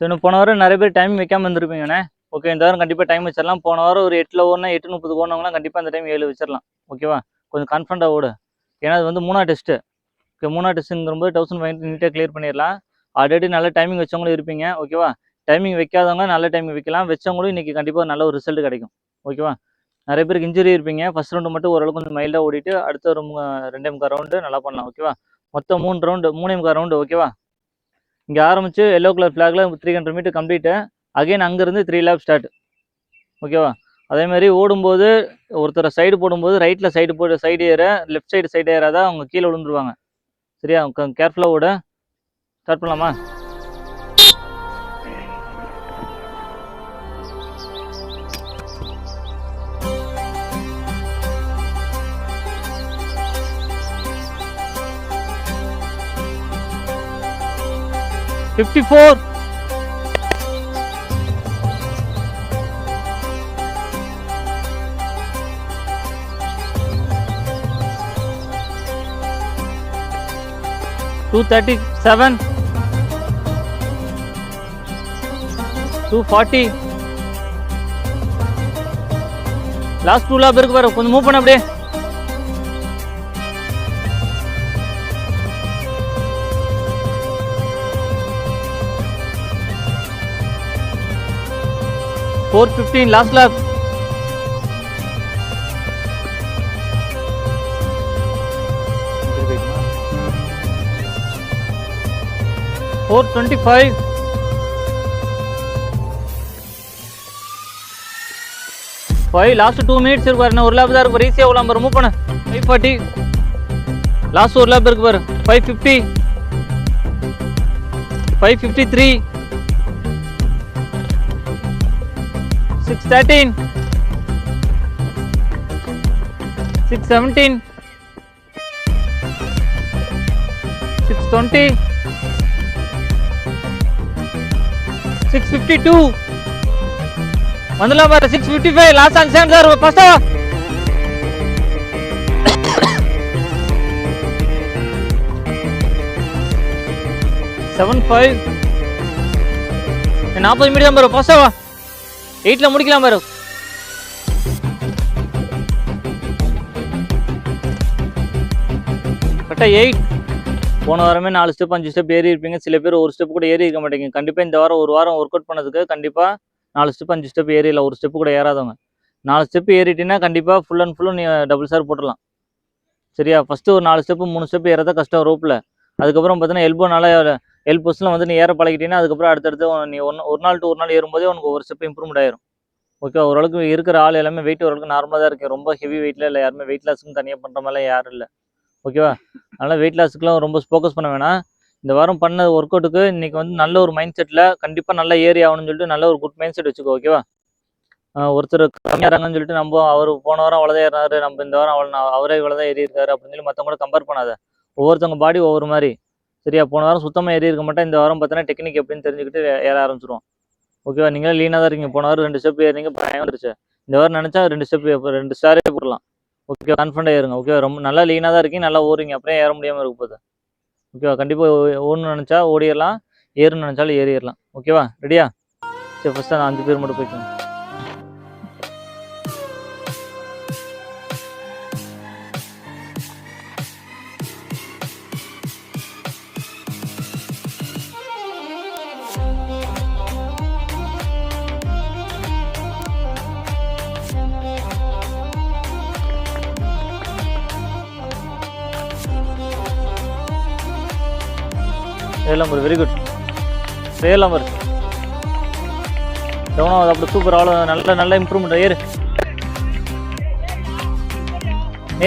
So இன்னும் போன வாரம் நிறைய பேர் டைம் வைக்காமல் இருந்திருப்பீங்கண்ணே ஓகே இந்த வாரம் கண்டிப்பாக டைம் வச்சிடலாம் போன வாரம் ஒரு எட்டில் ஓடனா எட்டு முப்பது ஓடினவங்களாம் கண்டிப்பாக அந்த டைம் ஏழு வச்சிடலாம் ஓகேவா கொஞ்சம் கான்ஃபிடண்டாக ஓடு. ஏன்னா அது வந்து மூணா டெஸ்ட்டு ஓகே மூணா டெஸ்ட்டுங்கிறபோது தௌசண்ட் ஃபைவ் நீட்டாக கிளியர் பண்ணிடலாம் ஆல்ரெடி நல்ல டைமிங் வச்சவங்களும் இருப்பீங்க. ஓகேவா டைமிங் வைக்காதவங்க நல்ல டைமிங் வைக்கலாம். வச்சவங்களும் இன்னைக்கு கண்டிப்பாக நல்ல ஒரு ரிசல்ட் கிடைக்கும். ஓகேவா நிறைய பேருக்கு இன்ஜுரி இருப்பீங்க. ஃபஸ்ட் ரவுண்டு மட்டும் ஓரளவுக்கு கொஞ்சம் மைல்டாக ஓடிட்டு அடுத்த ஒரு ரெண்டே முக்கால் ரவுண்டு நல்லா பண்ணலாம். ஓகேவா மொத்தம் மூணு ரவுண்டு மூணே முக்கால் ரவுண்டு ஓகேவா இங்கே ஆரம்பிச்சு yellow colour ஃப்ளாகில் three hundred metre complete again அங்கேருந்து த்ரீ லேப் ஸ்டார்ட் ஓகேவா அதே மாதிரி ஓடும்போது ஒருத்தரை சைடு போடும்போது ரைட்டில் சைடு போட்டு சைடு ஏற லெஃப்ட் சைடு சைடு ஏறாதான் அவங்க கீழே விழுந்துருவாங்க. சரியா? கேர்ஃபுல்லாக ஓட. ஸ்டார்ட் பண்ணலாமா? Fifty four two thirty seven two forty last two lap இருக்கு பாரு கொஞ்சம் மூவ் பண்ண அப்படியே. Four fifteen last lap four twenty five five last two minutes இருக்கு பாரு ஒரு லேப் தான் இருக்கு. ஈஸியாக உள்ள பாரு மூவ் பண்ணு. ஃபைவ் ஃபார்ட்டி லாஸ்ட் ஒரு லேப் இருக்கு பாரு. Five fifty five fifty three six thirteen six seventeen six twenty six fifty two வந்துடலாம் பாரு six fifty five last and seven sir ஃபர்ஸ்டா செவன் ஃபைவ் நாற்பது மீடியம் பாரு ஃபர்ஸ்டா வா எயிட்டில் முடிக்கலாம் பாரு. கரெக்டாக எயிட் போன வாரமே நாலு ஸ்டெப் அஞ்சு ஸ்டெப் ஏறி இருப்பீங்க. சில பேர் ஒரு ஸ்டெப் கூட ஏறி இருக்க மாட்டேங்க. கண்டிப்பாக இந்த வாரம் ஒரு வாரம் ஒர்க் அவுட் பண்ணதுக்கு கண்டிப்பாக நாலு ஸ்டெப் அஞ்சு ஸ்டெப் ஏறி இல்லை ஒரு ஸ்டெப் கூட ஏறாதவங்க. நாலு ஸ்டெப் ஏறிட்டீங்கன்னா கண்டிப்பாக ஃபுல் அண்ட் ஃபுல்லும் நீ டபுள் சார் போட்டுடலாம். சரியா? ஃபஸ்ட்டு ஒரு நாலு ஸ்டெப்பு மூணு ஸ்டெப் ஏறாத கஷ்டம் ரோப்பில் அதுக்கப்புறம் பார்த்தீங்கன்னா எல்போனால எல் பொசிஷனில் வந்து நீ ஏற பழகிட்டீங்கன்னா அதுக்கப்புறம் அடுத்தடுத்து நீ ஒன்று ஒரு நாள் டு ஒரு நாள் ஏறும்போதே உனக்கு ஒரு ஸ்டெப் இம்ப்ரூவ்மெண்ட் ஆயிரும். ஓகே ஓரளவுக்கு இருக்கிற ஆள் எல்லாமே வெயிட் ஓரளவுக்கு நார்மலாக தான் இருக்கு. ரொம்ப ஹெவி வெயிட்டில் இல்லை யாருமே வெயிட் லாஸ்க்கு தனியாக பண்ணுற மாதிரிலாம் யாரும் இல்லை. ஓகேவா அதனால் வெயிட் லாஸுக்குலாம் ரொம்ப ஃபோக்கஸ் பண்ண வேணாம். இந்த வாரம் பண்ண ஒர்க் அவுட்டுக்கு இன்றைக்கி வந்து நல்ல ஒரு மைண்ட் செட்டில் கண்டிப்பாக நல்ல ஏறி ஆகணும்னு சொல்லிட்டு நல்ல ஒரு குட் மைண்ட் செட் வச்சுக்கோ ஓகேவா ஒருத்தர் கம்மியாகிறாங்கன்னு சொல்லிட்டு நம்ம அவர் போன வாரம் அவ்வளோதான் ஏறினாரு நம்ம இந்த வாரம் அவ்வளோ அவரே இவ்வளோதான் ஏறி இருக்காரு அப்படின்னு சொல்லி மற்றவங்க கூட கம்பேர் பண்ணாத. ஒவ்வொருத்தவங்க பாடி ஒவ்வொரு மாதிரி. சரியா போன வாரம் சுத்தமாக ஏறி இருக்க மாட்டேன். இந்த வாரம் பார்த்தீங்கன்னா டெக்னிக் எப்படின்னு தெரிஞ்சுக்கிட்டு ஏற ஆரம்பிச்சிருவோம். ஓகேவா நீங்களே லீனாக தான் இருக்கீங்க. போன வாரம் ரெண்டு ஸ்டெப் ஏறிங்க பயம் வந்துருச்சு. இந்த வாரம் நினச்சா ரெண்டு ஸ்டெப் ரெண்டு ஸ்டாரே போடலாம். ஓகே கான்ஃபிடண்டாக ஏறுங்க. ஓகே ரொம்ப நல்லா லீனாக தான் இருக்கீங்க. நல்லா ஓடுறீங்க. அப்படியே ஏற முடியாமல் இருக்க போகுது ஓகேவா கண்டிப்பாக ஓடணும்னு நினச்சா ஓடிடலாம். ஏறணும்னு நினச்சாலும் ஏறிடலாம். ஓகேவா ரெடியா சரி ஃபஸ்ட்டு நான் அஞ்சு பேர் மட்டும் போய்க்கோங்க. ஏழாம் நம்பர் வெரி குட் ஏழாம் நம்பர் டவுனாவது அப்படி சூப்பர் அவ்வளோ நல்ல நல்ல இம்ப்ரூவ்மெண்ட் ஏறு.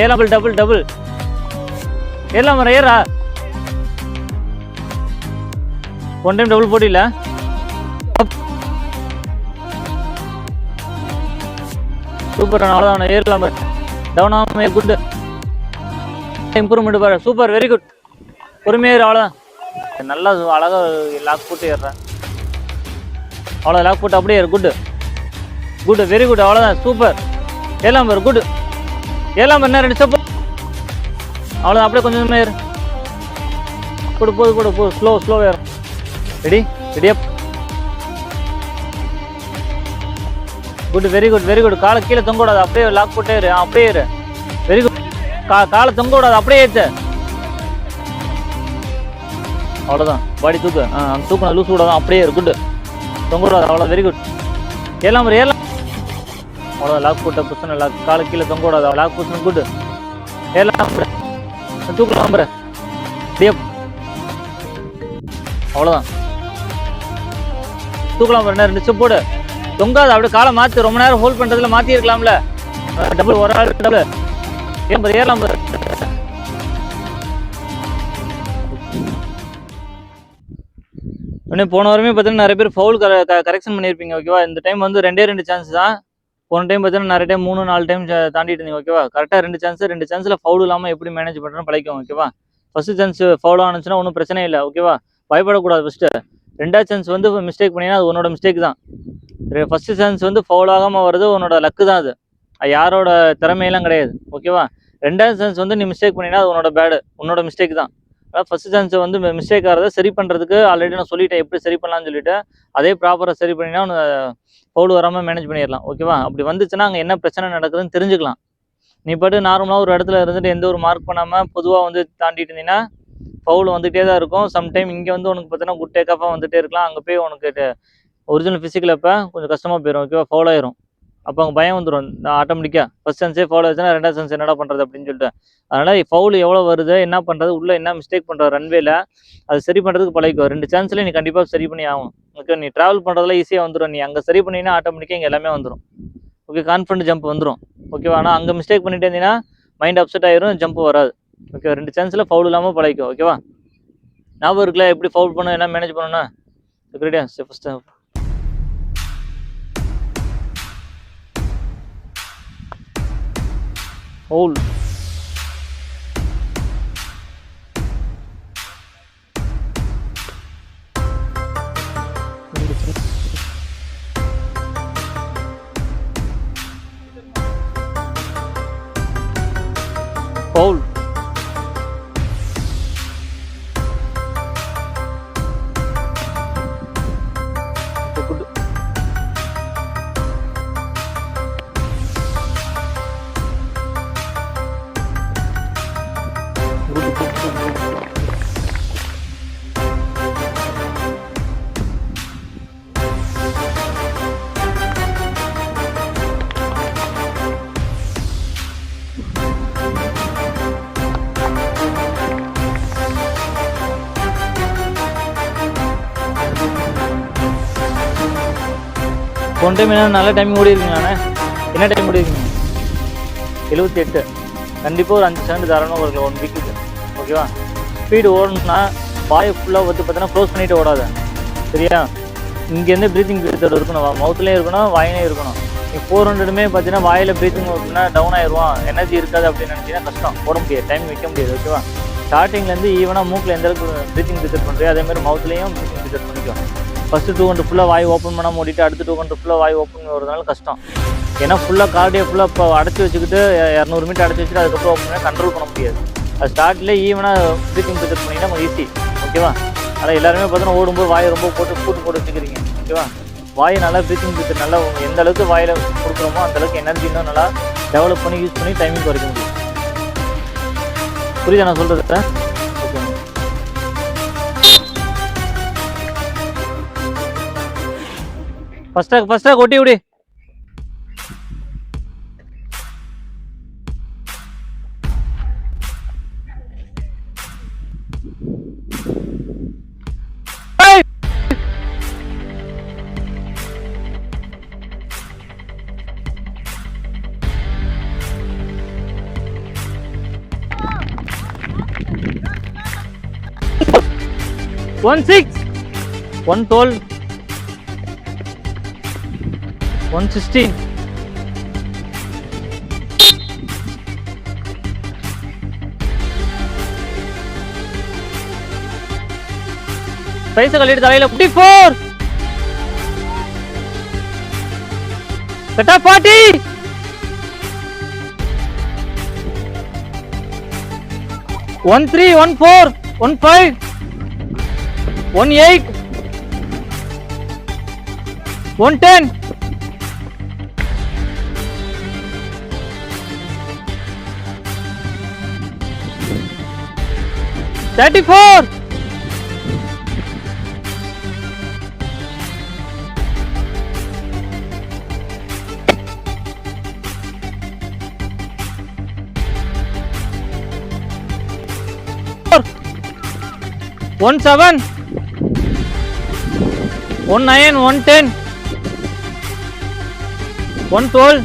ஏழாம் டபுள் டபுள் ஏறலாம் நம்பர் ஏறா. ஒன் டைம் டபுள் போட்டியில. சூப்பர் அவ்வளோதான் ஏழாம் டவுன் ஆகும் குட் இம்ப்ரூவ்மெண்ட் பாரு சூப்பர் வெரி குட் பொறுமையாக அவ்வளோதான் நல்லா அழகாக லாக் போட்டு ஏறுறேன் அவ்வளோ லாக் போட்டு அப்படியே குட் குட் வெரி குட் அவ்வளோதான் சூப்பர் ஏழாம் பேர் குட் ஏழாம் பேர் ரெண்டு ஸ்டெப் அவ்வளோதான் அப்படியே கொஞ்சம் ஏறு. கூட போது கூட போது ஸ்லோ ஸ்லோ ஏறு. ரெடி ரெடியா good very good very good காலை கீழே தொங்க விடாது அப்படியே லாக் போட்டே இரு அப்படியே இரு வெரி குட் கா காலை தொங்க விடாது அப்படியே ஏற்று அவ்வளோதான் பாடி தூக்கு. ஆ தூக்கணும் லூஸ் விடாதான் அப்படியே இரு குட் தொங்க விடாது அவ்வளோ வெரி குட் ஏலாம் ஒரு ஏலாம். அவ்வளோ லாக் போட்ட பிரச்சனை லாக் காலை கீழே தொங்க விடாது. லாக் பொசிஷன் குட் ஏலாம் தூக்கலாம் பாரு. அப்படியே. அவ்வளோதான் தூக்கலாம் பாரு. ரெண்டு ஸ்டெப் போடு. தொங்காது. அப்படியே காலை மாற்றி ரொம்ப நேரம் ஹோல்ட் பண்ணுறதுல மாத்தி இருக்கலாம்ல டபுள் ஒரு ஆள் டபுள் ஏன் பாரு? ஏறலாம் இன்னும் போன வாரமே பார்த்தீங்கன்னா நிறைய பேர் ஃபவுல் கரெக்ஷன் பண்ணியிருப்பீங்க ஓகேவா இந்த டைம் வந்து ரெண்டே ரெண்டு சான்ஸ் தான். போன டைம் பார்த்தீங்கன்னா நிறைய டைம் மூணு நாலு டைம் தாண்டிட்டு இருந்தீங்க ஓகேவா கரெக்டாக ரெண்டு சான்ஸ் ரெண்டு சான்ஸில் ஃபவுல் இல்லாமல் எப்படி மேனேஜ் பண்ணுறோம் பழைக்கும் ஓகேவா ஃபர்ஸ்ட் சான்ஸ் ஃபவுல் ஆனிச்சுன்னா ஒன்றும் பிரச்சனை இல்லை ஓகேவா பயப்படக்கூடாது ஃபஸ்ட்டு ரெண்டாவது சான்ஸ் வந்து மிஸ்டேக் பண்ணினா அது உன்னோட மிஸ்டேக் தான். ஃபஸ்ட்டு சான்ஸ் வந்து ஃபவுல் ஆகாமல் வர்றது உன்னோட லக்கு தான் அது. அது யாரோட திறமையெல்லாம் கிடையாது ஓகேவா ரெண்டாவது சான்ஸ் வந்து நீ மிஸ்டேக் பண்ணினா அது உன்னோட பேடு உன்னோட மிஸ்டேக் தான். அதாவது ஃபர்ஸ்ட் சான்ஸ் வந்து மிஸ்டேக் ஆகிறத சரி பண்ணுறதுக்கு ஆல்ரெடி நான் சொல்லிட்டேன். எப்படி சரி பண்ணலாம்னு சொல்லிட்டு அதே ப்ராப்பராக சரி பண்ணினா ஃபவுல் வராமல் மேனேஜ் பண்ணிடலாம். ஓகேவா அப்படி வந்துச்சுன்னா அங்கே என்ன பிரச்சனை நடக்குதுன்னு தெரிஞ்சுக்கலாம். நீ பாட்டு நார்மலாக ஒரு இடத்துல இருந்துட்டு எந்த ஒரு மார்க் பண்ணாமல் பொதுவாக வந்து தாண்டிட்டு இருந்தீங்கன்னா ஃபவுல் வந்துகிட்டே தான் இருக்கும். சம்டைம் இங்கே வந்து உனக்கு பார்த்தீங்கன்னா குட் டேக் ஆஃபாக வந்துகிட்டே இருக்கலாம். அங்கே போய் உனக்கு ஒரிஜினல் ஃபிசிக்கல் அப்போ கொஞ்சம் கஷ்டமாக போயிடும் ஓகேவா ஃபவுல் ஆயிரும். அப்போ அவங்க பயம் வந்துடும் ஆட்டோமேட்டிக்காக ஃபர்ஸ்ட் சென்ஸே ஃபவுல் ஆச்சுன்னா ரெண்டாவது சென்ஸ் என்னடா பண்ணுறது அப்படின்னு சொல்லிட்டு. அதனால் ஃபவுல் எவ்வளோ வருது என்ன பண்ணுறது உள்ளே என்ன மிஸ்டேக் பண்ணுற ரன்வேல அது சரி பண்ணுறதுக்கு பழகிக்கும் ரெண்டு சான்ஸில் நீ கண்டிப்பாக சரி பண்ணி ஆகும் ஓகே நீ ட்ராவல் பண்ணுறதுல ஈஸியாக வந்துடும் நீ அங்கே சரி பண்ணினா ஆட்டோமேட்டிக்காக இங்கே எல்லாமே வந்துடும் ஓகே கான்ஃபிடன்ட் ஜம்ப் வந்துடும் ஓகேவா ஆனால் அங்கே மிஸ்டேக் பண்ணிட்டு இருந்தீங்கன்னா மைண்ட் அப்செட் ஆயிரும் ஜம்ப் வராது. ஓகே ரெண்டு சான்ஸில் ஃபவுல் இல்லாமல் பழகிக்கும் ஓகேவா ஞாபகம் இருக்குல்ல எப்படி ஃபவுல் பண்ணணும் என்ன மேனேஜ் பண்ணணும்னா? ரெடியா ஃபஸ்ட்டு ஃபவுல் போன டைம் என்ன நல்ல டைம் ஓடி இருக்கீங்க என்ன டைம் ஓடி இருக்குங்க எழுபத்தி எட்டு. கண்டிப்பாக ஒரு அஞ்சு செகண்ட் தரணும் ஒரு ஒன் வீக்கு ஓகேவா ஸ்பீடு ஓடணும்னா வாயை ஃபுல்லாக வந்து பார்த்தீங்கன்னா க்ளோஸ் பண்ணிட்டு ஓடாத. சரியா? இங்கேருந்து ப்ரீத்திங் மெத்தட் இருக்கணும். மவுத்துலேயும் இருக்கணும் வாயிலையும் இருக்கணும். நீ ஃபோர் ஹண்ட்ரடுமே பார்த்தீங்கன்னா வாயில் ப்ரீத்திங் ஓட்டுனா டவுன் ஆயிடுவான் எனர்ஜி இருக்காது அப்படின்னு நினச்சிங்கன்னா கஷ்டம். ஓட முடியாது. டைம் வைக்க முடியாது. ஓகேவா ஸ்டார்டிங்லேருந்து ஈவனாக மூக்கில் எந்த அளவுக்கு ப்ரீத்திங் மெத்தட் பண்ணுறியோ அதே மாதிரி ப்ரீத்திங் மெத்தட் பண்ணிக்கோ. ஃபஸ்ட்டு டூ ஹண்ட்ரட் ஃபுல்லாக வாய் ஓப்பன் பண்ணால் ஓடிட்டு அடுத்து டூ ஹண்ட்ரட் ஃபுல்லாக வாய் ஓப்பன் வரதுனால கஷ்டம். ஏன்னா ஃபுல்லாக கார்டியை ஃபுல்லாக இப்போ அடைச்சி வச்சுக்கிட்டு இரநூறு மீட்டர் அடைச்சி வச்சுட்டு அதுக்கப்புறம் ஓப்பன் பண்ணி கண்ட்ரோல் பண்ண முடியாது. அது ஸ்டார்ட்லேயே ஈவனாக ப்ரீத்திங் பிக்கப் பண்ணிங்கன்னா நம்ம ஈஸி ஓகேவா ஆனால் எல்லாருமே பார்த்தோன்னா ஓடும்போது வாயை ரொம்ப போட்டு கூட்டு போட்டு வச்சுக்கிறீங்க. ஓகேவா வாயை நல்லா ப்ரீத்திங் மெத்தட் நல்லா எந்த அளவுக்கு வாயில் கொடுக்குறோமோ அந்த அளவுக்கு எனர்ஜி இன்னும் நல்லா டெவலப் பண்ணி யூஸ் பண்ணி டைமிங் குறைக்க முடியும். புரியுதா நான் சொல்கிறது சார் ಫಸ್ಟಾಗಿ ಫಸ್ಟಾಗಿ ಹೊಡಿ ಹೊಡಿ one six, one twelve, one sixteen பைசா கழிட்டு தலையில ஃபிஃப்டி ஃபோர் கட்டா forty one three one four one five one eight one ten thirty four one seven one nine one ten one twelve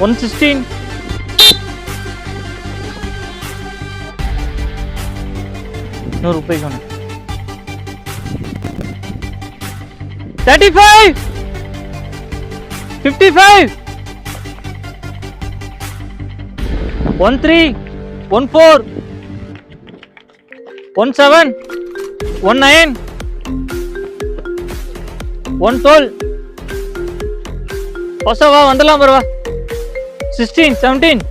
one sixteen நூறு ரூபாய்க்கு சொன்னேன் thirty five fifty five one three one four one seven one nine one twelve Basava வந்துடலாம் பரவா. Sixteen seventeen